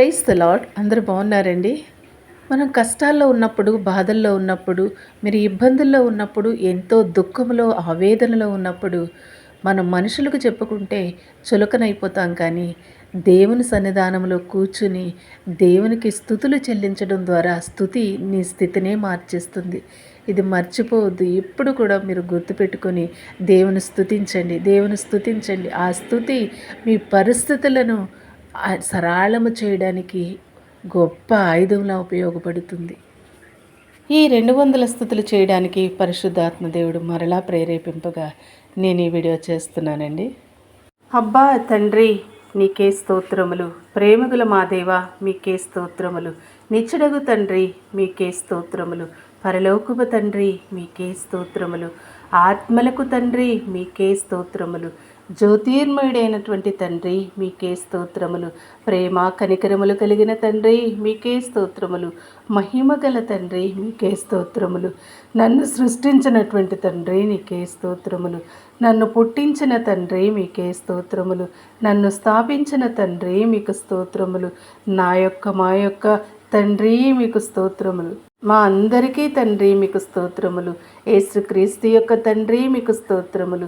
Praise the lord అందరు బాగున్నారండి? మనం కష్టాల్లో ఉన్నప్పుడు బాధల్లో ఉన్నప్పుడు మీరు ఇబ్బందుల్లో ఉన్నప్పుడు ఎంతో దుఃఖంలో ఆవేదనలో ఉన్నప్పుడు మనం మనుషులకు చెప్పుకుంటే చులకనైపోతాం కానీ దేవుని సన్నిధానంలో కూర్చుని దేవునికి స్థుతులు చెల్లించడం ద్వారా స్థుతి నీ స్థితినే మార్చేస్తుంది. ఇది మర్చిపోవద్దు. ఎప్పుడు కూడా మీరు గుర్తుపెట్టుకొని దేవుని స్థుతించండి దేవుని స్థుతించండి. ఆ స్థుతి మీ పరిస్థితులను సరళము చేయడానికి గొప్ప ఆయుధంలా ఉపయోగపడుతుంది. ఈ రెండు వందల స్థుతులు చేయడానికి పరిశుద్ధాత్మ దేవుడు మరలా ప్రేరేపింపగా నేను ఈ వీడియో చేస్తున్నానండి. అబ్బా తండ్రి నీకే స్తోత్రములు. ప్రేమగుల మా దేవ మీకే స్తోత్రములు. నిచ్చడగు తండ్రి మీకే స్తోత్రములు. పరలోకువ తండ్రి మీకే స్తోత్రములు. ఆత్మలకు తండ్రి మీకే స్తోత్రములు. జ్యోతిర్మయుడైనటువంటి తండ్రి మీకే స్తోత్రములు. ప్రేమ కనికరములు కలిగిన తండ్రి మీకే స్తోత్రములు. మహిమ గల తండ్రి మీకే స్తోత్రములు. నన్ను సృష్టించినటువంటి తండ్రి నీకే స్తోత్రములు. నన్ను పుట్టించిన తండ్రి మీకే స్తోత్రములు. నన్ను స్థాపించిన తండ్రి మీకు స్తోత్రములు. నా యొక్క మా యొక్క తండ్రి మీకు స్తోత్రములు. మా అందరికీ తండ్రి మీకు స్తోత్రములు. యేసుక్రీస్తు యొక్క తండ్రి మీకు స్తోత్రములు.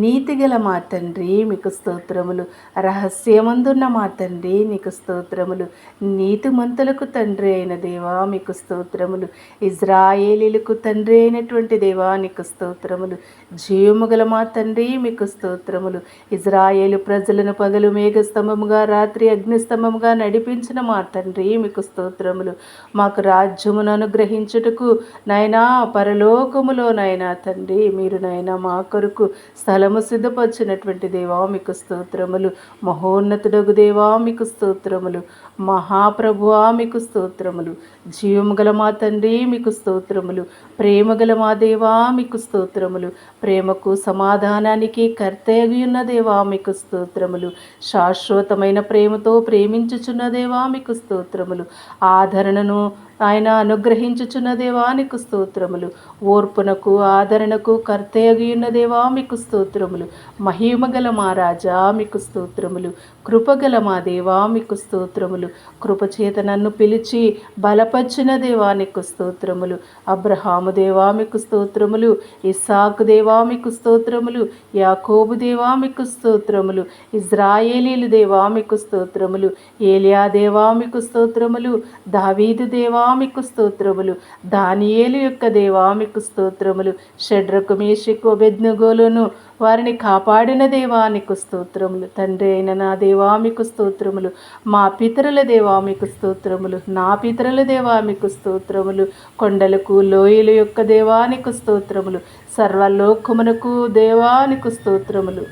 నీతిగల మా తండ్రి మీకు స్తోత్రములు. రహస్యమందున్న మా తండ్రి నీకు స్తోత్రములు. నీతిమంతులకు తండ్రి అయిన దేవా మీకు స్తోత్రములు. ఇజ్రాయేలీలకు తండ్రి అయినటువంటి దేవా నీకు స్తోత్రములు. జీవముగల మా తండ్రి మీకు స్తోత్రములు. ఇజ్రాయేలు ప్రజలను పగలు మేఘస్తంభముగా రాత్రి అగ్నిస్తంభముగా నడిపించిన మా తండ్రి మీకు స్తోత్రములు. మాకు రాజ్యమును అనుగ్రహించుటకు నాయనా పరలోకములో నాయనా తండ్రి మీరు నైనా మా కొరకు స్థలము సిద్ధపరిచినటువంటి దేవా మీకు స్తోత్రములు. మహోన్నతుడగు దేవా మీకు స్తోత్రములు. మహాప్రభువా మీకు స్తోత్రములు. జీవము గల మా తండ్రి మీకు స్తోత్రములు. ప్రేమ గల మా దేవా మీకు స్తోత్రములు. ప్రేమకు సమాధానానికి కర్తయ్యున్న దేవా మీకు స్తోత్రములు. శాశ్వతమైన ప్రేమతో ప్రేమించుచున్న దేవా మీకు స్తోత్రములు. ఆదరణను ఆయన అనుగ్రహించుచున్న దేవానికి స్తోత్రములు. ఓర్పునకు ఆదరణకు కర్తయ్యున్న దేవా మీకు స్తోత్రములు. మహిమగల మా రాజా మీకు స్తోత్రములు. కృపగల మా దేవా మీకు స్తోత్రములు. కృపచేత నన్ను పిలిచి బలపరిచిన దేవానికి స్తోత్రములు. అబ్రహాము దేవా మీకు స్తోత్రములు. ఇస్సాకు దేవా మీకు స్తోత్రములు. యాకోబు దేవా మీకు స్తోత్రములు. ఇజ్రాయేలీలు దేవా మీకు స్తోత్రములు. ఏలియా దేవా మీకు స్తోత్రములు. దావీదు దేవా దేవామికు స్తోత్రములు. దానియేలు యొక్క దేవామికు స్తోత్రములు. షడ్రకు మేషకు బెద్నగోలును వారిని కాపాడిన దేవానికి స్తోత్రములు. తండ్రి అయిన నా దేవామికు స్తోత్రములు. మా పితరుల దేవామికు స్తోత్రములు. నా పితరుల దేవామికు స్తోత్రములు. కొండలకు లోయల యొక్క దేవానికి స్తోత్రములు. సర్వలోకమునకు దేవానికి స్తోత్రములు.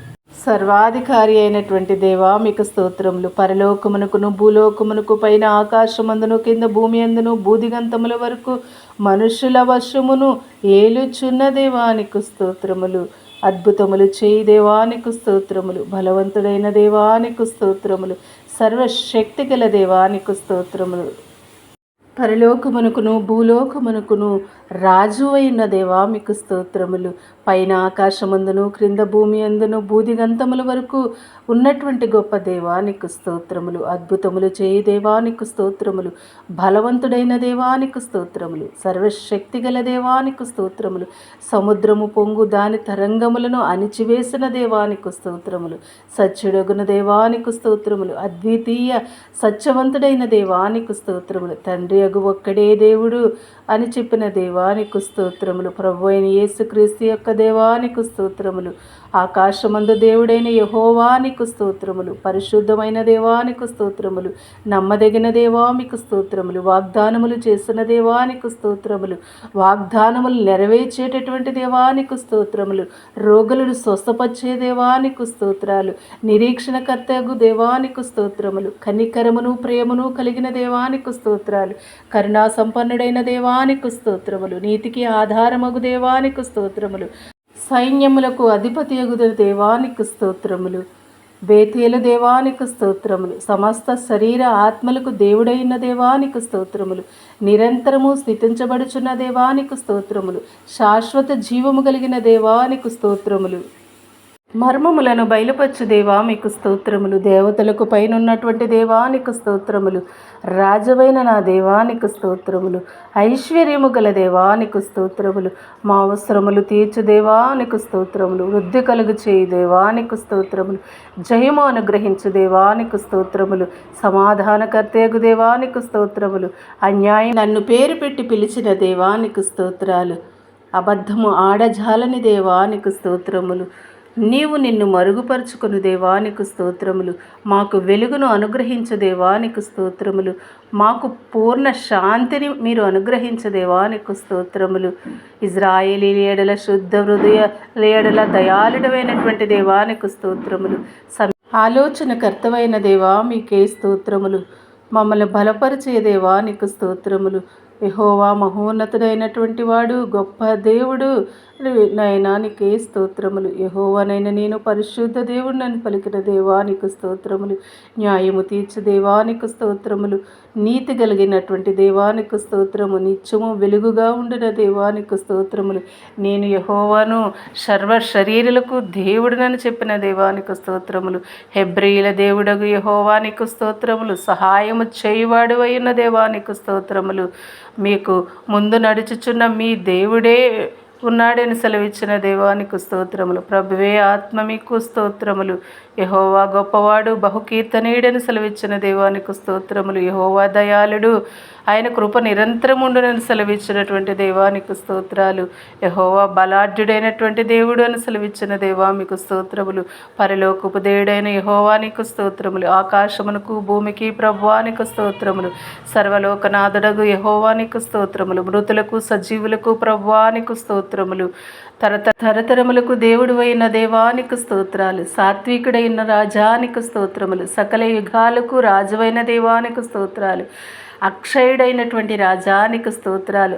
సర్వాధికారి అయినటువంటి దేవా మీకు స్తోత్రములు. పరలోకమునకును భూలోకమునకు పైన ఆకాశమందును కింద భూమి అందును బూదిగంతముల వరకు మనుషుల వశమును ఏలుచున్న దేవానికి స్తోత్రములు. అద్భుతములు చేయి దేవానికి స్తోత్రములు. బలవంతుడైన దేవానికి స్తోత్రములు. సర్వశక్తి గల దేవానికి స్తోత్రములు. పరలోకమునకును భూలోకమునకును రాజు అయిన దేవా మీకు స్తోత్రములు. పైన ఆకాశమందును క్రింద భూమి అందును బూదిగంతముల వరకు ఉన్నటువంటి గొప్ప దేవానికి స్తోత్రములు. అద్భుతములు చేయి దేవానికి స్తోత్రములు. బలవంతుడైన దేవానికి స్తోత్రములు. సర్వశక్తి గల దేవానికి స్తోత్రములు. సముద్రము పొంగు దాని తరంగములను అణిచివేసిన దేవానికి స్తోత్రములు. సత్యుడగున దేవానికి స్తోత్రములు. అద్వితీయ సత్యవంతుడైన దేవానికి స్తోత్రములు. తండ్రి అగు ఒక్కడే దేవుడు అని చెప్పిన దేవానికి స్తోత్రములు. ప్రభు అయిన యేసుక్రీస్తు యొక్క దేవానికి స్తోత్రములు. ఆకాశమందు దేవుడైన యహోవానికి స్తోత్రములు. పరిశుద్ధమైన దేవానికి స్తోత్రములు. నమ్మదగిన దేవామికు స్తోత్రములు. వాగ్దానములు చేసిన దేవానికి స్తోత్రములు. వాగ్దానములు నెరవేర్చేటటువంటి దేవానికి స్తోత్రములు. రోగులను స్వస్థపరిచే దేవానికి స్తోత్రాలు. నిరీక్షణకర్తగు దేవానికి స్తోత్రములు. కనికరమును ప్రేమను కలిగిన దేవానికి స్తోత్రాలు. కరుణా సంపన్నుడైన దేవానికి స్తోత్రములు నీతికి ఆధారమగు దేవానికి స్తోత్రములు సైన్యములకు అధిపతి అగుద దేవానికి స్తోత్రములు బేతేలు దేవానికి స్తోత్రములు సమస్త శరీర ఆత్మలకు దేవుడైన దేవానికి స్తోత్రములు నిరంతరము స్థితించబడుచున్న దేవానికి స్తోత్రములు శాశ్వత జీవము కలిగిన దేవానికి స్తోత్రములు. మర్మములను బయలుపరచు దేవా మీకు స్తోత్రములు. దేవతలకు పైన ఉన్నటువంటి దేవానికి స్తోత్రములు. రాజవైన నా దేవానికి స్తోత్రములు. ఐశ్వర్యము గల దేవానికి స్తోత్రములు. మా అవసరములు తీర్చు దేవానికి స్తోత్రములు. వృద్ధి కలుగు చేయి దేవానికి స్తోత్రములు. జయము అనుగ్రహించు దేవానికి స్తోత్రములు. సమాధానకర్తేగు దేవానికి స్తోత్రములు. అన్యాయం నన్ను పేరు పెట్టి పిలిచిన దేవానికి స్తోత్రాలు. అబద్ధము ఆడజాలని దేవానికి స్తోత్రములు. నీవు నిన్ను మరుగుపరుచుకుని దేవానికి స్తోత్రములు. మాకు వెలుగును అనుగ్రహించు దేవానికి స్తోత్రములు. మాకు పూర్ణ శాంతిని మీరు అనుగ్రహించు దేవానికి స్తోత్రములు. ఇజ్రాయేలీ లేడల శుద్ధ హృదయ లేడల దయాళుడమైనటువంటి దేవానికి స్తోత్రములు. ఆలోచనకర్తవైన దేవా మీకే స్తోత్రములు. మమ్మల్ని బలపరిచే దేవా నీకు స్తోత్రములు. యహోవా మహోన్నతుడైనటువంటి వాడు గొప్ప దేవుడు. నాయనా నీకే స్తోత్రములు. యహోవానైనా నేను పరిశుద్ధ దేవుడినని పలికిన దేవానికి స్తోత్రములు. న్యాయము తీర్చు దేవానికి స్తోత్రములు. నీతి కలిగినటువంటి దేవానికి స్తోత్రము. నిత్యము వెలుగుగా ఉండిన దేవానికి స్తోత్రములు. నేను యహోవాను సర్వ శరీరులకు దేవుడినని చెప్పిన దేవానికి స్తోత్రములు. హెబ్రియుల దేవుడగు యహోవానికి స్తోత్రములు. సహాయము చేయువాడు అయిన దేవానికి స్తోత్రములు. మీకు ముందు నడుచుచున్న మీ దేవుడే ఉన్నాడని సెలవిచ్చిన దేవానికి స్తోత్రములు. ప్రభువే ఆత్మ మీకు స్తోత్రములు. యహోవా గొప్పవాడు బహుకీర్తనీయుడని సెలవిచ్చిన దేవానికి స్తోత్రములు. యహోవా దయాళుడు ఆయన కృప నిరంతరం ఉండునని సెలవిచ్చినటువంటి దేవానికి స్తోత్రాలు. యహోవా బలాఢ్యుడైనటువంటి దేవుడు అని సెలవిచ్చిన దేవా మీకు స్తోత్రములు. పరలోకపు దేవుడైన యహోవానికి స్తోత్రములు. ఆకాశమునకు భూమికి ప్రభువానికి స్తోత్రములు. సర్వలోకనాథుడగు యహోవానికి స్తోత్రములు. మృతులకు సజీవులకు ప్రభువానికి స్తోత్రములు. తరత తరతరములకు దేవుడు అయిన దేవానికి స్తోత్రాలు. సాత్వికుడైన రాజానికి స్తోత్రములు. సకల యుగాలకు రాజువైన దేవానికి స్తోత్రాలు. అక్షయుడైనటువంటి రాజానికి స్తోత్రాలు.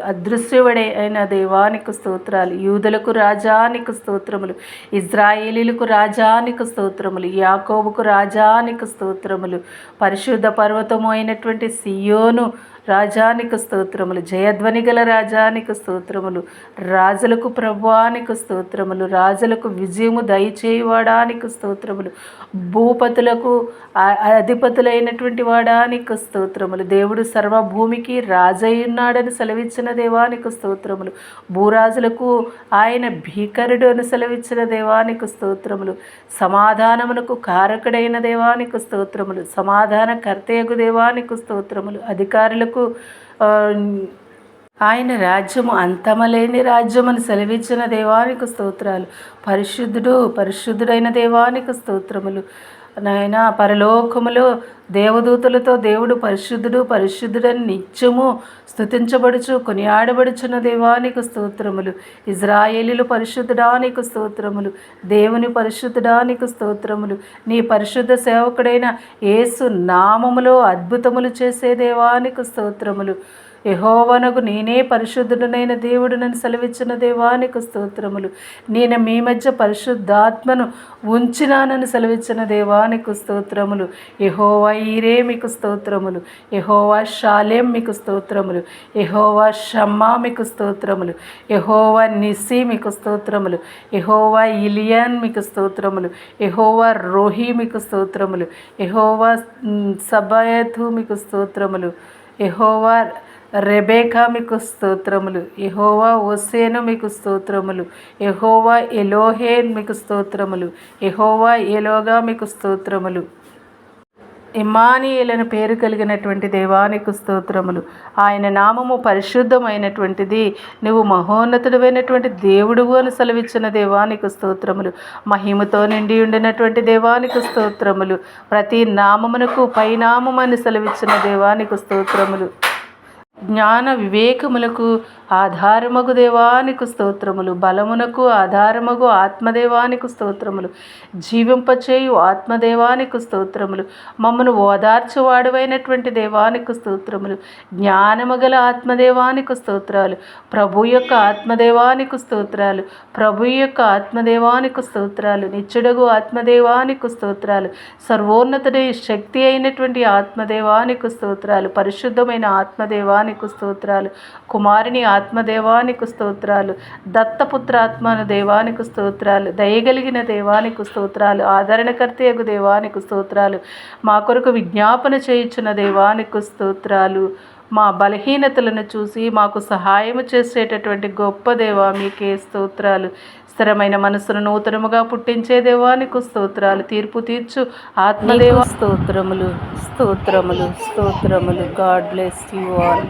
అయిన దేవానికి స్తోత్రాలు. యూదులకు రాజానికి స్తోత్రములు. ఇజ్రాయేలీలకు రాజానికి స్తోత్రములు. యాకోబుకు రాజానికి స్తోత్రములు. పరిశుద్ధ పర్వతము అయినటువంటి సియోను రాజానికి స్తోత్రములు జయధ్వని గల రాజానికి స్తోత్రములు రాజులకు ప్రభానికి స్తోత్రములు రాజులకు విజయము దయచేయవాడానికి స్తోత్రములు భూపతులకు అధిపతులైనటువంటి వాడానికి స్తోత్రములు. దేవుడు సర్వభూమికి రాజయ్యున్నాడని సెలవిచ్చిన దేవానికి స్తోత్రములు. భూరాజులకు ఆయన భీకరుడు అని సెలవిచ్చిన దేవానికి స్తోత్రములు. సమాధానమునకు కారకుడైన దేవానికి స్తోత్రములు. సమాధాన కర్తయగు దేవానికి స్తోత్రములు. అధికారులకు ఆయన రాజ్యము అంతమలేని రాజ్యమని సెలవిచ్చిన దేవానికి స్తోత్రాలు. పరిశుద్ధుడు పరిశుద్ధుడైన దేవానికి స్తోత్రములు. నాయన పరలోకములో దేవదూతలతో దేవుడు పరిశుద్ధుడు పరిశుద్ధుడని నిత్యము స్థుతించబడుచు కొనియాడబడుచున్న దేవానికి స్తోత్రములు. ఇజ్రాయేలీలు పరిశుద్ధుడానికి స్తోత్రములు. దేవుని పరిశుద్ధుడానికి స్తోత్రములు. నీ పరిశుద్ధ సేవకుడైన యేసు నామములో అద్భుతములు చేసే దేవానికి స్తోత్రములు. యహోవనకు నేనే పరిశుద్ధుడనైన దేవుడునని సెలవిచ్చిన దేవానికి స్తోత్రములు. నేను మీ మధ్య పరిశుద్ధాత్మను ఉంచినానని సెలవిచ్చిన దేవానికి స్తోత్రములు. యహోవా ఈరే మీకు స్తోత్రములు. యహోవా షాలేం మీకు స్తోత్రములు. యహోవా షమ్మా మీకు స్తోత్రములు. యహోవా నిసి మీకు స్తోత్రములు. యహోవా ఇలియాన్ మీకు స్తోత్రములు. యహోవా రోహి మీకు స్తోత్రములు. యహోవా సబాయతు మీకు స్తోత్రములు. యహోవా రెబేకా మీకు స్తోత్రములు. ఎహోవా ఓసేను మీకు స్తోత్రములు. ఎహోవా ఎలోహేన్ మీకు స్తోత్రములు. ఎహోవా ఎలోగా మీకు స్తోత్రములు. ఇమానియులను పేరు కలిగినటువంటి దేవానికి స్తోత్రములు. ఆయన నామము పరిశుద్ధమైనటువంటిది. నువ్వు మహోన్నతుడమైనటువంటి దేవుడువు అని సెలవిచ్చిన దేవానికి స్తోత్రములు. మహిమతో నిండి ఉండినటువంటి దేవానికి స్తోత్రములు. ప్రతి నామమునకు పైనామమని సెలవిచ్చిన దేవానికి స్తోత్రములు. జ్ఞాన వివేకములకు ఆధారమగు దేవానికి స్తోత్రములు. బలమునకు ఆధారమగు ఆత్మదేవానికి స్తోత్రములు. జీవింపచేయు ఆత్మదేవానికి స్తోత్రములు. మమ్మను ఓదార్చువాడువైనటువంటి దేవానికి స్తోత్రములు. జ్ఞానము గల ఆత్మదేవానికి స్తోత్రాలు. ప్రభు యొక్క ఆత్మదేవానికి స్తోత్రాలు. ప్రభు యొక్క ఆత్మదేవానికి స్తోత్రాలు. నిచ్చుడగు ఆత్మదేవానికి స్తోత్రాలు. సర్వోన్నతుడి శక్తి అయినటువంటి ఆత్మదేవానికి స్తోత్రాలు. పరిశుద్ధమైన ఆత్మదేవానికి స్తోత్రాలు. కుమారుని ఆత్మదేవానికి స్తోత్రాలు. దత్తపుత్రాత్మను దేవానికి స్తోత్రాలు. దయగలిగిన దేవానికి స్తోత్రాలు. ఆదరణకర్తయగు దేవానికి స్తోత్రాలు. మా కొరకు విజ్ఞాపన చేయించిన దేవానికి స్తోత్రాలు. మా బలహీనతలను చూసి మాకు సహాయం చేసేటటువంటి గొప్ప దేవా మీకే స్తోత్రాలు. స్థిరమైన మనసును నూతనముగా పుట్టించే దేవానికి స్తోత్రాలు. తీర్పు తీర్చు. ఆత్మదేవ స్తోత్రములు స్తోత్రములు స్తోత్రములు. God bless you all